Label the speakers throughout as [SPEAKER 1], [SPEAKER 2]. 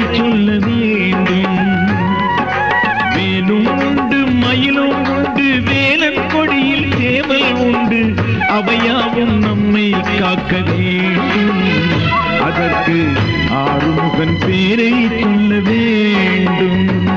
[SPEAKER 1] சொல்ல வேண்டும் வேலும் உண்டு மயிலும் உண்டு வேலன் கொடியில் சேவல் உண்டு. அவையாவும் நம்மை காக்க வேண்டும். அதற்கு ஆறுமுகன் பேரை சொல்ல வேண்டும்.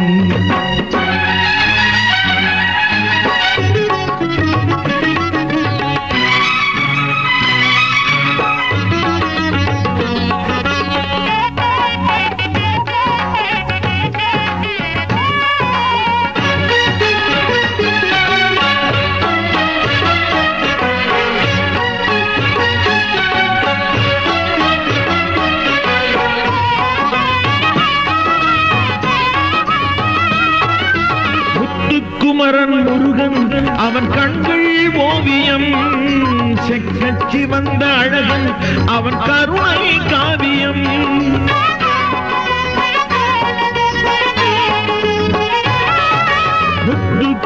[SPEAKER 1] குமரன் முருகன் அவன் கண்கள் ஓவியம். செக்கச்சி வந்த அழகன் அவன் கருணை காவியம்.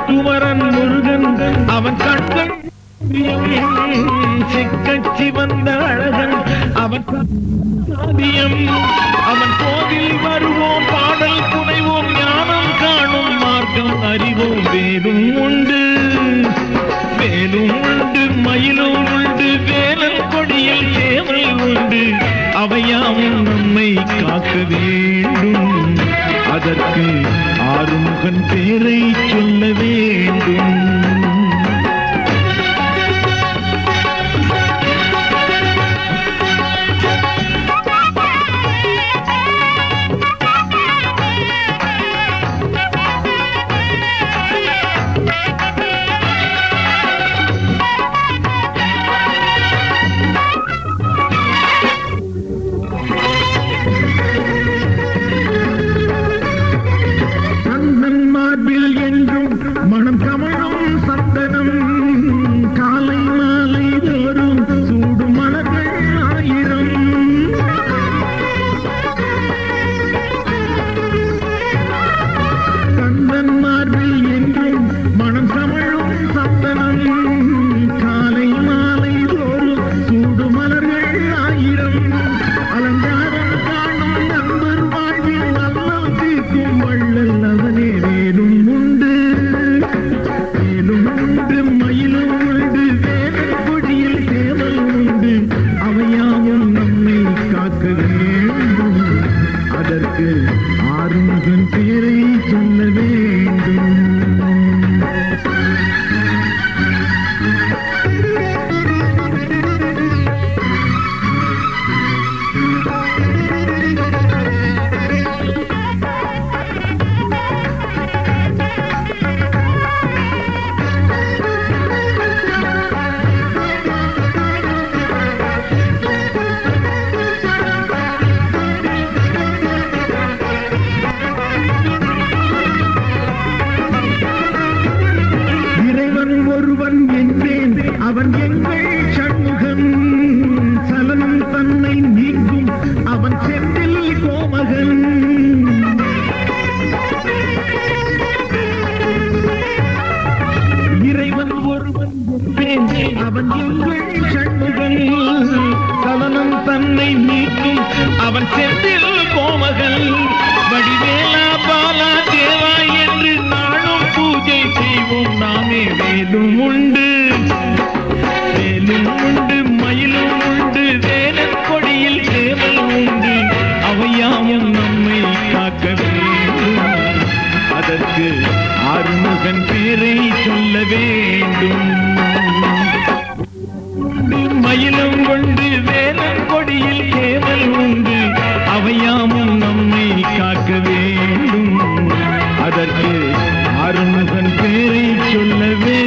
[SPEAKER 1] குமரன் முருகன் அவன் கண்கள் சிக்கச்சி வந்த அழகன் அவன் காவியம். அவன் கோவில் வருவோம் பாடல் வேலும் உண்டு வேலும் உண்டு மயிலும் உண்டு வேலன் கொடியில் சேவல் உண்டு. அவையாவும் நம்மை காக்க வேண்டும். அதற்கு ஆறுமுகன் பேரை சொல்ல வேண்டும். வேண்டும் அதற்கு ஆறுமுகன் பேரை சொல்ல வேண்டும் ஒருவன் என்றேன் அவன் எங்கள் சண்முகன். சலனம் தன்னை நீங்கும். அவன் செந்தில் கோமகன். இறைவன் ஒருவன் என்றேன் அவன் எங்கள் சண்முகன். சலனம் தன்னை நீக்கும் அவன் செந்தில் செய்வோம் நாமே வேலும் உண்டு. வேலும் உண்டு மயிலும் உண்டு வேலன் கொடியில் சேவல் உண்டு. அவையாவும் நம்மை காக்க வேண்டும். அதற்கு ஆறுமுகன் பேரை சொல்ல வேண்டும். மயிலும் ஆறுமுகன் பேரை சொல்லவே